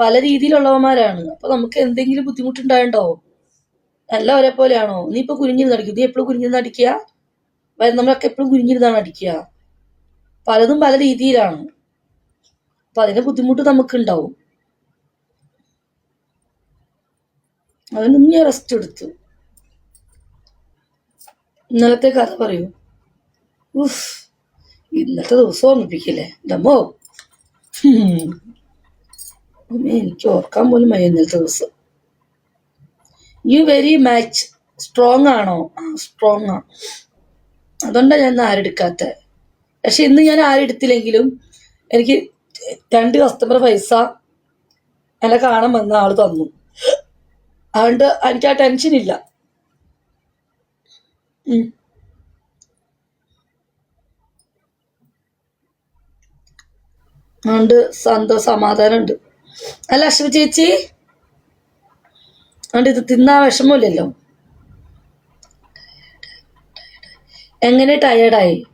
പല രീതിയിലുള്ളവന്മാരാണ്. അപ്പൊ നമുക്ക് എന്തെങ്കിലും ബുദ്ധിമുട്ടുണ്ടായിട്ടുണ്ടാവും ഒരേ പോലെയാണോ? നീ ഇപ്പൊ കുനിഞ്ഞിരുന്ന് അടിക്കും. നീ എപ്പോഴും കുനിഞ്ഞിരുന്ന് അടിക്കുക? നമ്മളൊക്കെ എപ്പോഴും കുനിഞ്ഞിരുന്നാണ് അടിക്കുക. പലതും പല രീതിയിലാണ്. അപ്പൊ അതിന്റെ ബുദ്ധിമുട്ട് നമുക്ക് ഉണ്ടാവും അതിനൊന്നും ഞാൻ റെസ്റ്റ് എടുത്തു. ഇന്നലത്തെ കഥ പറയൂ. ഉഫ്. ഇന്നത്തെ ദിവസം ഓർമ്മിപ്പിക്കില്ലേ? ഡമ്മോ അമ്മേ, എനിക്ക് ഓർക്കാൻ പോലും വയ്യ ദിവസം യു വെരി മാച്ച് സ്ട്രോങ് ആണോ? സ്ട്രോങ് ആ. അതുകൊണ്ടാണ് ഞാൻ ആരെടുക്കാത്ത പക്ഷെ ഇന്ന് ഞാൻ ആരെടുത്തില്ലെങ്കിലും എനിക്ക് രണ്ട് കസ്റ്റമർ പൈസ എന്നെ കാണാൻ വന്ന ആൾ തന്നു. അതുകൊണ്ട് എനിക്ക് ആ ടെൻഷൻ ഇല്ല. അതുകൊണ്ട് സന്തോഷം സമാധാനം ഉണ്ട് അല്ല അശ്വ ചേച്ചി. അതുകൊണ്ട് ഇത് തിന്നാ വിഷമമില്ലല്ലോ. എങ്ങനെ ടയേർഡായി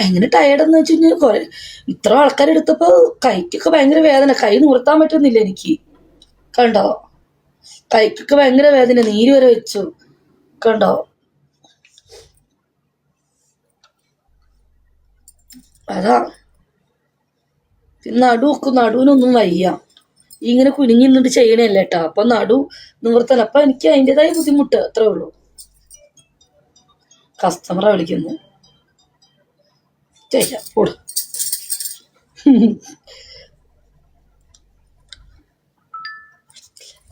എങ്ങനെ ടയേർഡെന്ന് വെച്ച് കഴിഞ്ഞാൽ കുറെ ഇത്ര ആൾക്കാർ എടുത്തപ്പോൾ കൈക്കൊക്കെ ഭയങ്കര വേദന. കൈ നൂർത്താൻ പറ്റുന്നില്ല എനിക്ക്. കണ്ടോ? കൈക്കൊക്കെ ഭയങ്കര വേദന. നീര് വരെ വെച്ചു. കണ്ടോ? അതാ. പിന്നെ നടു വെക്കും നടുവിനൊന്നും വയ്യ. ഇങ്ങനെ കുനിഞ്ഞി നിന്നിട്ട് ചെയ്യണല്ലേ കേട്ടോ അപ്പൊ നടു നിവർത്തല. അപ്പൊ എനിക്ക് അതിന്റെതായ ബുദ്ധിമുട്ട് അത്രേ ഉള്ളൂ. കസ്റ്റമറെ വിളിക്കുന്നു. ചെയ്യാം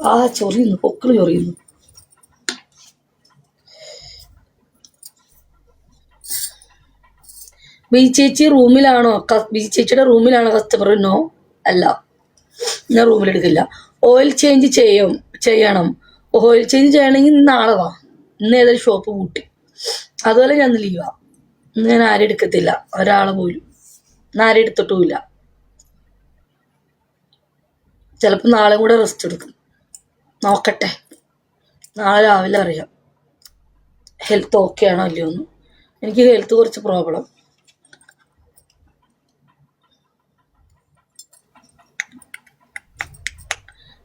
ആ ചൊറിയുന്നു. പൊക്കിൾ ചൊറിയുന്നു. ബി ചേച്ചി റൂമിലാണോ? ബി ചേച്ചിയുടെ റൂമിലാണോ കസ്റ്റമർ നോ അല്ല. ഞാൻ റൂമിലെടുക്കില്ല ഓയിൽ ചേഞ്ച് ചെയ്യും ചെയ്യണം. ഓയിൽ ചേഞ്ച് ചെയ്യണമെങ്കിൽ നാളെ വാ. ഇന്ന് ഏതൊരു ഷോപ്പ് പൂട്ടി. അതുപോലെ ഞാൻ ലീവാ ഇന്ന് ഞാൻ ആരും എടുക്കത്തില്ല. ഒരാളെ പോലും. ഇന്ന് ആരും എടുത്തിട്ടുമില്ല. ചിലപ്പോൾ നാളെ കൂടെ റെസ്റ്റ് എടുക്കും. നോക്കട്ടെ. നാളെ രാവിലെ അറിയാം. ഹെൽത്ത് ഓക്കെ ആണോ അല്ലയോ എന്ന് എനിക്ക് ഹെൽത്ത് കുറച്ച് പ്രോബ്ലം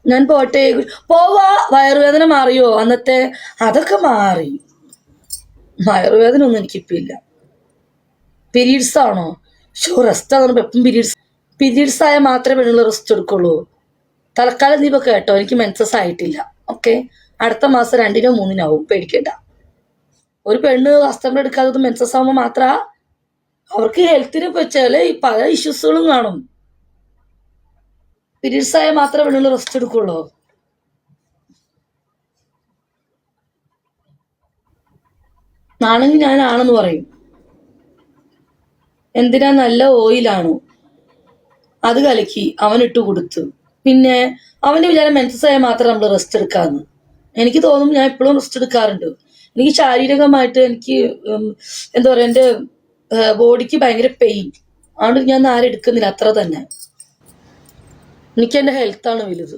ഞാൻ പോട്ടെ. പോവാ. വയറുവേദന മാറിയോ അന്നത്തെ? അതൊക്കെ മാറി. വയറുവേദന ഒന്നും എനിക്കിപ്പോ ഇല്ല. പീരീഡ്സ് ആണോ? ഷോ റെസ്റ്റ് ആകുമ്പോൾ എപ്പം പീരീഡ്സ് പീരീഡ്സ് ആയാൽ മാത്രമേ പെണ്ണുങ്ങൾ റെസ്റ്റ് എടുക്കുള്ളൂ. തൽക്കാലം നീ കേട്ടോ. എനിക്ക് മെൻസസ് ആയിട്ടില്ല. ഓക്കെ അടുത്ത മാസം രണ്ടിനോ മൂന്നിനോ ആവും. പേടിക്കണ്ട. ഒരു പെണ്ണ് കസ്റ്റമർ എടുക്കാത്തത് മെൻസസ് ആകുമ്പോൾ മാത്ര അവർക്ക് ഹെൽത്തിനെ വെച്ചാൽ പല ഇഷ്യൂസുകളും കാണും. പീരീഡ്സ് ആയാൽ മാത്രമേ പെണ്ണുങ്ങൾ റെസ്റ്റ് എടുക്കുള്ളൂ. നാണെങ്കിൽ ഞാൻ ആണെന്ന് പറയും. എന്തിനാ നല്ല ഓയിലാണ്? അത് കലക്കി അവൻ ഇട്ട് കൊടുത്തു. പിന്നെ അവന്റെ വിചാരം മെൻസസ് ആയാൽ മാത്രം നമ്മൾ റെസ്റ്റ് എടുക്കാന്ന്. എനിക്ക് തോന്നും ഞാൻ എപ്പോഴും റെസ്റ്റ് എടുക്കാറുണ്ട്. എനിക്ക് ശാരീരികമായിട്ട് എനിക്ക് എന്താ പറയാ എന്റെ ബോഡിക്ക് ഭയങ്കര പെയിൻ അതുകൊണ്ട് ഞാൻ ആരും എടുക്കുന്നില്ല അത്ര തന്നെ. എനിക്ക് എന്റെ ഹെൽത്താണ് വലുത്.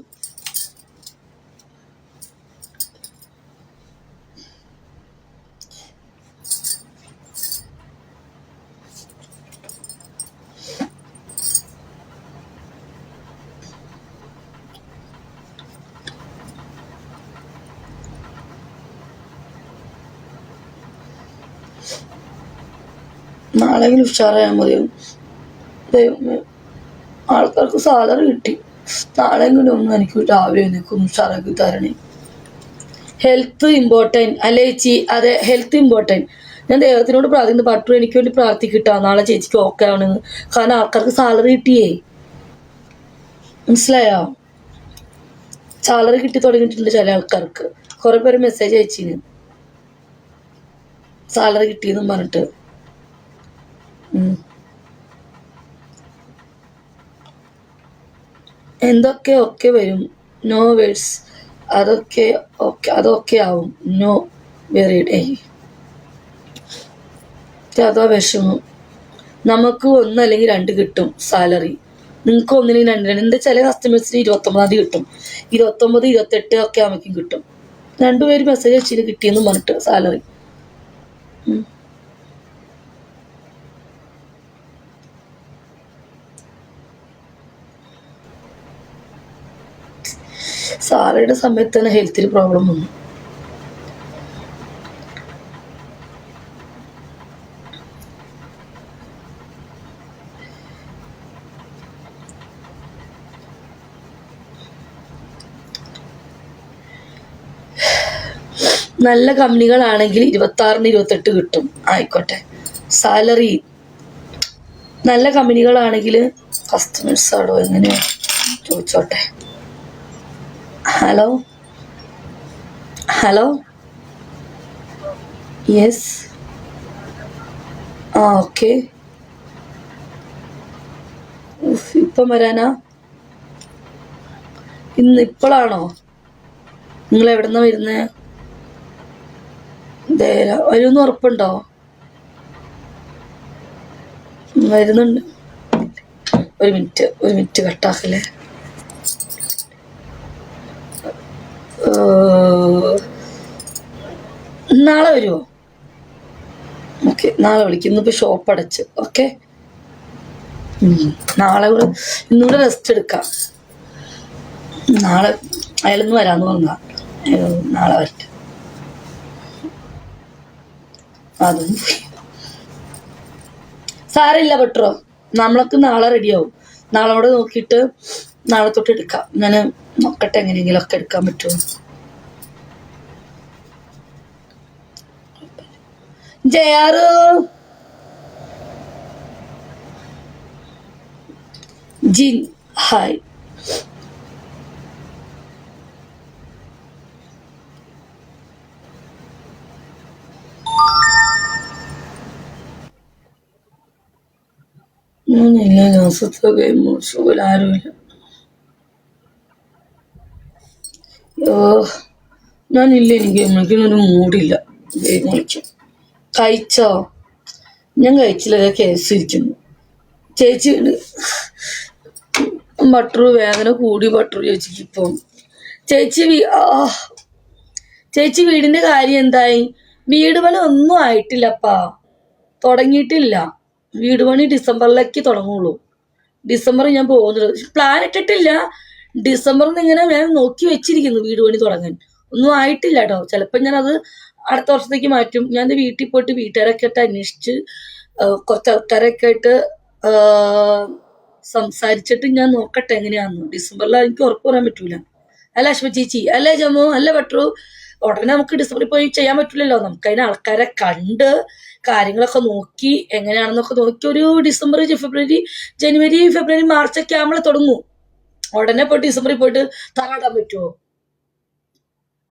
നാളെങ്കിലും ഉഷാറായാൽ മതിയാവും. ദൈവമേ ആൾക്കാർക്ക് സാലറി കിട്ടി. നാളെങ്കിലും ഒന്ന് എനിക്ക് രാവിലെ എനിക്ക് ഒന്ന് ഉഷാറാക്കി തരണേ. ഹെൽത്ത് ഇമ്പോർട്ടന്റ് അല്ലേ ചേച്ചി? അതെ ഹെൽത്ത് ഇമ്പോർട്ടന്റ് ഞാൻ ദൈവത്തിനോട് പ്രാർത്ഥിക്കുന്നു പട്ടു എനിക്ക് വേണ്ടി പ്രാർത്ഥിക്കട്ടോ. നാളെ ചേച്ചിക്ക് ഓക്കെ ആണ്. കാരണം ആൾക്കാർക്ക് സാലറി കിട്ടിയേ. മനസ്സിലായോ? സാലറി കിട്ടി തുടങ്ങിയിട്ടുണ്ട് ചില ആൾക്കാർക്ക്. കുറെ പേര് മെസ്സേജ് അയച്ചിന്. സാലറി കിട്ടിയെന്നും പറഞ്ഞിട്ട്. എന്തൊക്കെ ഒക്കെ വരും? നോ വേഴ്സ് അതൊക്കെ ഒക്കെ അതൊക്കെ ആവും. നോ വെറിഡ് അതാ വിഷമം നമുക്ക് ഒന്ന് അല്ലെങ്കിൽ രണ്ട് കിട്ടും സാലറി നിങ്ങൾക്ക് ഒന്നിനും രണ്ട് രണ്ട്. എന്റെ ചില കസ്റ്റമേഴ്സിന് ഇരുപത്തൊമ്പതാം തീയതി കിട്ടും. ഇരുപത്തൊമ്പത് ഇരുപത്തെട്ട് ഒക്കെ ആവുമ്പോഴേക്കും കിട്ടും. രണ്ടുപേര് മെസ്സേജ് അയച്ചിട്ട് കിട്ടിയെന്ന് പറഞ്ഞിട്ട് സാലറി സാറയുടെ സമയത്ത് തന്നെ ഹെൽത്തിൽ പ്രോബ്ലം വന്നു. നല്ല കമ്പനികളാണെങ്കിൽ ഇരുപത്തി ആറിന് ഇരുപത്തെട്ട് കിട്ടും. ആയിക്കോട്ടെ. സാലറി നല്ല കമ്പനികളാണെങ്കിൽ കസ്റ്റമേഴ്സ് ആടോ എങ്ങനെയോ? ചോദിച്ചോട്ടെ. ഹലോ? ഹലോ? യെസ്. ആ ഓക്കെ. ഇപ്പം വരാനാ? ഇന്ന് ഇപ്പോഴാണോ നിങ്ങൾ എവിടെന്നാ വരുന്നത് വരുമെന്ന് ഉറപ്പുണ്ടോ? വരുന്നുണ്ട്. ഒരു മിനിറ്റ് ഒരു മിനിറ്റ് കട്ടാക്കല്ലേ? നാളെ വരുമോ ഓക്കെ നാളെ വിളിക്കും. ഇന്നിപ്പോൾ ഷോപ്പ് അടച്ച്. ഓക്കെ? നാളെ കൂടെ ഇന്നുകൂടെ റെസ്റ്റ് എടുക്കാം. നാളെ അയാളൊന്ന് വരാമെന്ന് പറഞ്ഞാൽ നാളെ വരട്ടെ. അതും സാരമില്ല പെട്ടോ നമ്മളൊക്കെ നാളെ റെഡിയാവും നാളെ കൂടെ നോക്കിയിട്ട് നാളെ തൊട്ട് എടുക്കാം. ഞാൻ നോക്കട്ടെ എങ്ങനെയെങ്കിലും ഒക്കെ എടുക്കാൻ പറ്റുമോ ജയാറ്! ജിൻ ഹായ്. ഒന്നുമില്ല ജോസഫൊക്കെ സുഖം ആരുമില്ല. ഞാനില്ല എനിക്ക് എനിക്കൊരു മൂടില്ല. ഗെയിം കഴിച്ചോ? ഞാൻ കഴിച്ചില്ല കേസ് ഇരിക്കുന്നു ചേച്ചി ബട്ടർ വേദന കൂടി ബട്ടർ ചേച്ചിക്ക് ഇപ്പം. ചേച്ചി വീ- ചേച്ചി വീടിന്റെ കാര്യം എന്തായി? വീട് പണി ഒന്നും ആയിട്ടില്ലപ്പാ. തുടങ്ങിയിട്ടില്ല. വീട് പണി ഡിസംബറിലേക്ക് തുടങ്ങുള്ളൂ. ഡിസംബർ ഞാൻ പോകുന്നത് പ്ലാൻ ഇട്ടിട്ടില്ല. ഡിസംബറിൽ നിന്ന് ഇങ്ങനെ ഞാൻ നോക്കി വെച്ചിരിക്കുന്നു വീട് പണി തുടങ്ങാൻ. ഒന്നും ആയിട്ടില്ല കേട്ടോ ചിലപ്പോൾ ഞാനത് അടുത്ത വർഷത്തേക്ക് മാറ്റും. ഞാൻ വീട്ടിൽ പോയിട്ട് വീട്ടുകാരൊക്കെ ആയിട്ട് അന്വേഷിച്ച് കുറച്ച് ആൾക്കാരൊക്കെ ആയിട്ട് സംസാരിച്ചിട്ട് ഞാൻ നോക്കട്ടെ എങ്ങനെയാന്ന്. ഡിസംബറിൽ എനിക്ക് ഉറപ്പ് പറയാൻ പറ്റൂല. അല്ല അശ്വ ചേച്ചി അല്ലേ ജമ്മു അല്ലേ പട്ടു ഉടനെ നമുക്ക് ഡിസംബറിൽ പോയി ചെയ്യാൻ പറ്റില്ലല്ലോ നമുക്ക് അതിന് ആൾക്കാരെ കണ്ട് കാര്യങ്ങളൊക്കെ നോക്കി എങ്ങനെയാണെന്നൊക്കെ നോക്കി ഒരു ഡിസംബർ ഫെബ്രുവരി ജനുവരി ഫെബ്രുവരി മാർച്ച് ഒക്കെ ആകുമ്പോൾ തുടങ്ങും. ഉടനെ പോയിട്ട് ഡിസംബറിൽ പോയിട്ട് തറാടാൻ പറ്റുമോ